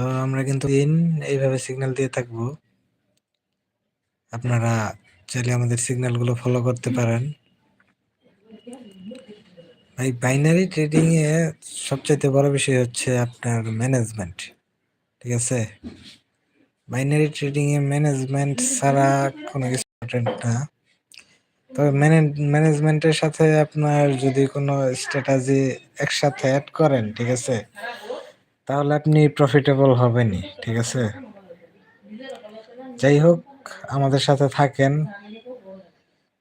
তো আমরা কিন্তু ইন এইভাবে সিগন্যাল দিয়ে থাকব। আপনারা চাইলে আমাদের সিগন্যালগুলো ফলো করতে পারেন। এই বাইনারি ট্রেডিং এ সবচাইতে বড় বিষয় হচ্ছে আপনার ম্যানেজমেন্ট ঠিক আছে? বাইনারি ট্রেডিং এ ম্যানেজমেন্ট ছাড়া কোনো কিছু না। তবে ম্যানেজমেন্টের সাথে আপনার যদি কোনো স্ট্র্যাটাজি একসাথে অ্যাড করেন, ঠিক আছে? তাহলে আপনি প্রফিটেবল হবেনই, ঠিক আছে? যাই হোক, আমাদের সাথে থাকেন।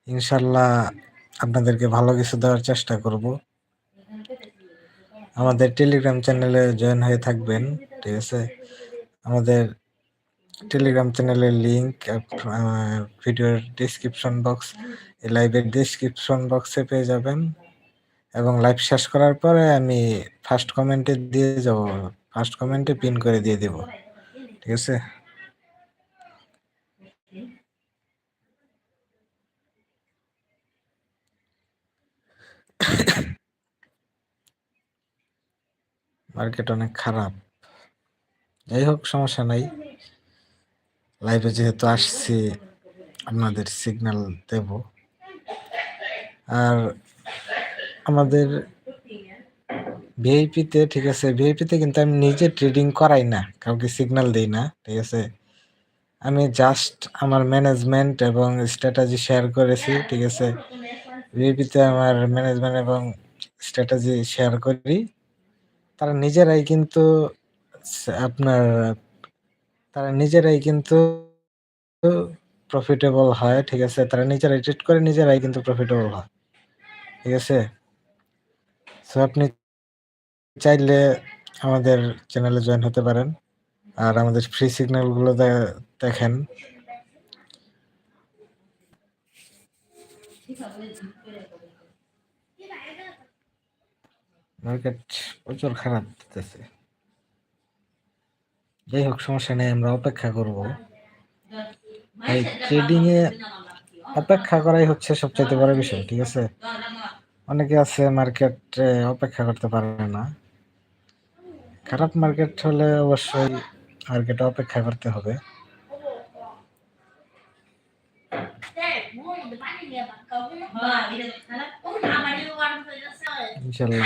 ইনশাল্লাহ আপনাদেরকে ভালো কিছু দেওয়ার চেষ্টা করব। আমাদের টেলিগ্রাম চ্যানেলে জয়েন হয়ে থাকবেন, ঠিক আছে? আমাদের টেলিগ্রাম চ্যানেলের লিঙ্ক ভিডিওর ডিসক্রিপশন বক্স লাইভের ডিসক্রিপশন বক্সে পেয়ে যাবেন। এবং লাইভ শেষ করার পরে আমি ফার্স্ট কমেন্টে দিয়ে যাব। ফার্স্ট কমেন্টে পিন করে দিয়ে দেব। ঠিক আছে? মার্কেট অনেক খারাপ। যাই হোক, সমস্যা নাই। লাইভে যেহেতু আসছি, আপনাদের সিগন্যাল দেব। আর আমাদের ভিআইপিতে ঠিক আছে ভিআইপিতে কিন্তু আমি নিজে ট্রেডিং করাই না, কাউকে সিগন্যাল দিই না, ঠিক আছে? আমি জাস্ট আমার ম্যানেজমেন্ট এবং স্ট্র্যাটাজি শেয়ার করেছি, ঠিক আছে? ভিআইপিতে আমার ম্যানেজমেন্ট এবং স্ট্র্যাটাজি শেয়ার করি। তারা নিজেরাই কিন্তু আপনার, তারা নিজেরাই কিন্তু প্রফিটেবল হয়, ঠিক আছে? তারা নিজেরাই ট্রেড করে নিজেরাই কিন্তু প্রফিটেবল হয়, ঠিক আছে? আপনি চাইলে আমাদের চ্যানেলে জয়েন হতে পারেন। আর আমাদের ফ্রি সিগন্যালগুলো দেখেন। মার্কেট প্রচুর খারাপ দিতেছে। যাই হোক, সমস্যা নেই, আমরা অপেক্ষা করব। ট্রেডিং এ অপেক্ষা করাই হচ্ছে সবচেয়ে বড় বিষয়, ঠিক আছে? অনেকে আছে মার্কেট অপেক্ষা করতে পারে না। খারাপ মার্কেট হলে অবশ্যই মার্কেটে অপেক্ষা করতে হবে। ইনশাল্লাহ।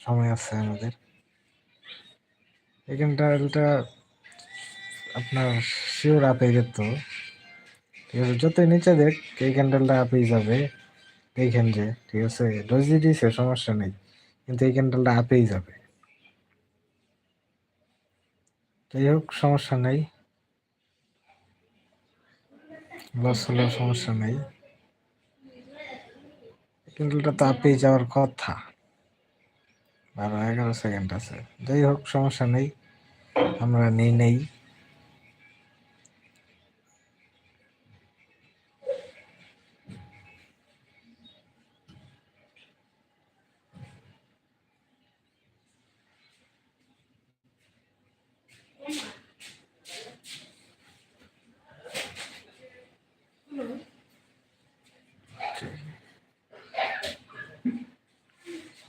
সময় আছে আমাদের। এখানটা এটা আপনার শিওর আপে যেত ঠিক আছে, যতই নিচে দেখ, এই ক্যান্ডেলটা আপেই যাবে, এইখান যে ঠিক আছে? ডজি দিছে, সমস্যা নেই। কিন্তু এই ক্যান্ডেলটা আপেই যাবে। যাই হোক, সমস্যা নেই। লস হলেও সমস্যা নেই। ক্যান্ডেলটা তো আপেই যাওয়ার কথা। বারো এগারো সেকেন্ড আছে। যাই হোক সমস্যা নেই। আমরা নেই নেই।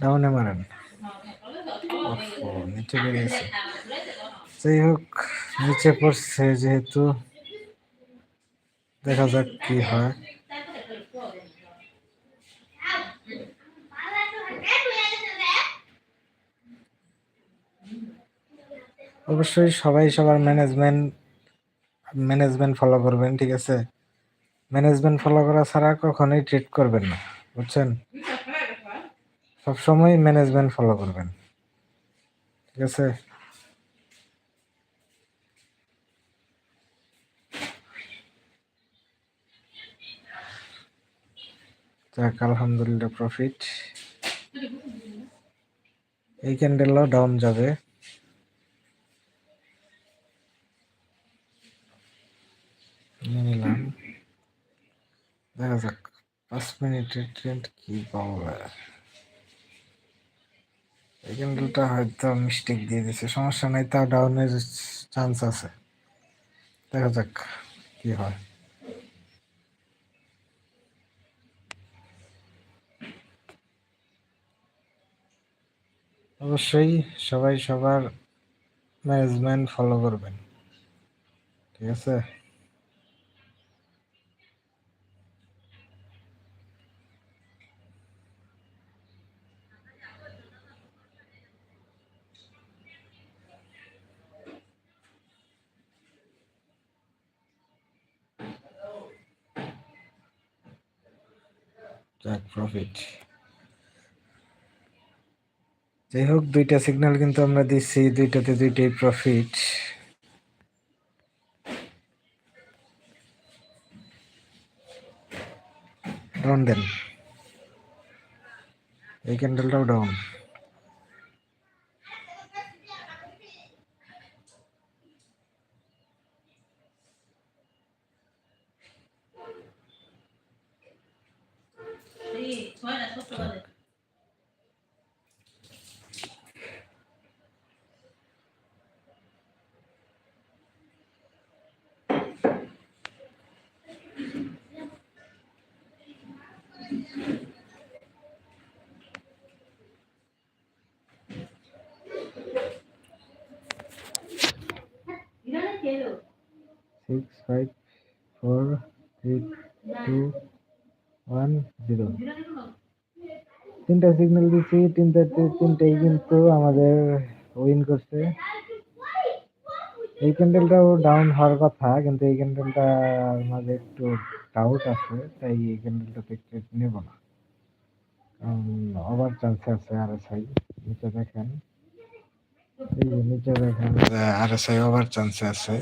ডাউনে মারেন। যাই হোক নিচে পড়ছে যেহেতু। দেখা যাক কি হয়। অবশ্যই সবাই সবার ম্যানেজমেন্ট ম্যানেজমেন্ট ফলো করবেন, ঠিক আছে? ম্যানেজমেন্ট ফলো করা ছাড়া কখনোই ট্রিট করবেন না, বুঝছেন? সবসময় ম্যানেজমেন্ট ফলো করবেন। ঠিক আছে যাক আলহামদুলিল্লাহ প্রফিট এই ক্যান্ডেলও ডাউন যাবে নিলাম দেখা যাক পাঁচ মিনিটের ট্রেন্ড কি পাওয়া এই ক্যান্ডেলটা হয়তো মিস্টেক দিয়ে দিছে। সমস্যা নাই, তা ডাউনের চান্স আছে। দেখা যাক কি হয়। অবশ্যই সবাই সবার ম্যানেজমেন্ট ফলো করবেন। ঠিক আছে? যাক প্রফিট যাই হোক, দুইটা সিগন্যাল কিন্তু আমরা দিচ্ছি, দুইটাতে দুইটাই প্রফিট ডাউন দেন। এই ক্যান্ডেলটাও down six five four three two one zero তিনটা সিগন্যাল দিচ্ছি তিনটাতে তিনটাই কিন্তু আমাদের উইন করছে। এই ক্যান্ডেলটাও ডাউন হওয়ার কথা, কিন্তু এই ক্যান্ডেলটার মাঝে একটু ডাউট আছে, তাই এই ক্যান্ডেলটাতে ট্রেড নেব না। ওভার চান্স আছে আর এস আই নিচে দেখেন। নিচে দেখেন আর এস আই ওভার চান্সে আছে।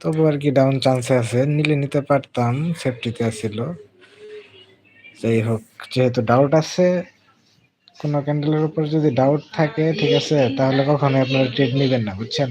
তবু আর কি ডাউন চান্সে আছে। নিলে নিতে পারতাম সেফটিতে ছিল যাই হোক, যেহেতু ডাউট আছে, কোনো ক্যান্ডেলের উপর যদি ডাউট থাকে, ঠিক আছে, তাহলে কখনোই আপনারা ট্রেড নেবেন না, বুঝছেন?